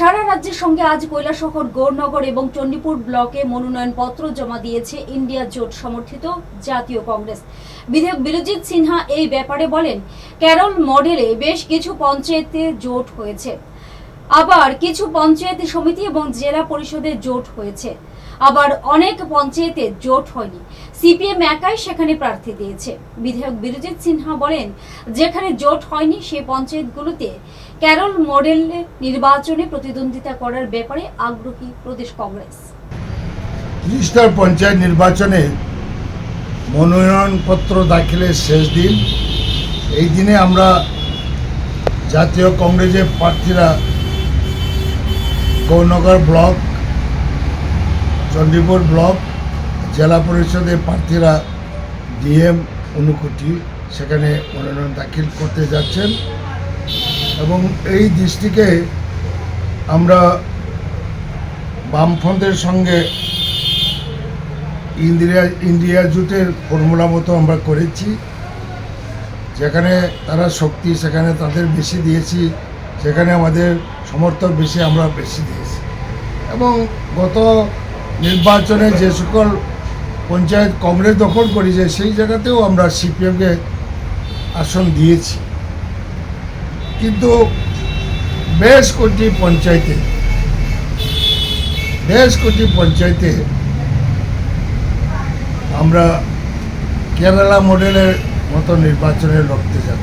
সারা রাজ্যের সঙ্গে আজ কৈলাসহর, গৌরনগর এবং চণ্ডীপুর ব্লকে মনোনয়নপত্র জমা দিয়েছে ইন্ডিয়া জোট সমর্থিত জাতীয় কংগ্রেস। বিধায়ক বিরজিৎ সিনহা এই ব্যাপারে বলেন ক্যারল মডেলে বেশ কিছু পঞ্চায়েতে জোট হয়েছে। আবার কিছু পঞ্চায়েত সমিতি এবং জেলা পরিষদে জোট হয়েছে। আবার অনেক পঞ্চায়েতে জোট হয়নি। সিপিএম একাই সেখানে প্রার্থী দিয়েছে। বিধায়ক বিরজিৎ সিনহা বলেন, যেখানে জোট হয়নি সেই পঞ্চায়েতগুলোতে ক্যারল মডেল নির্বাচনে প্রতিদ্বন্দ্বিতা করার ব্যাপারে আগ্রহী প্রদেশ কংগ্রেস। ত্রিস্তর পঞ্চায়েত নির্বাচনে মনোনয়নপত্র দাখিলের শেষ দিন। এই দিনে আমরা জাতীয় কংগ্রেসের প্রার্থীরা গৌরনগর ব্লক, চণ্ডীপুর ব্লক, জেলা পরিষদের প্রার্থীরা ডিএম অনুকুটি সেখানে মনোনয়ন দাখিল করতে যাচ্ছেন এবং এই দৃষ্টিকে আমরা বামফ্রন্টের সঙ্গে ইন্ডিয়া ইন্ডিয়া জুটের ফর্মুলা মতো আমরা করেছি। যেখানে তারা শক্তি, সেখানে তাদের বেশি দিয়েছি। সেখানে আমাদের সমর্থক বেশি, আমরা বেশি দিয়েছি। এবং গত নির্বাচনে যে সকল পঞ্চায়েত কংগ্রেস দখল করেছে, সেই জায়গাতেও আমরা সিপিএমকে আসন দিয়েছি। কিন্তু বেশ কটি পঞ্চায়েতে, বেশ কটি পঞ্চায়েতে আমরা কেরালা মডেলের মতো নির্বাচনে লড়তে যাচ্ছি।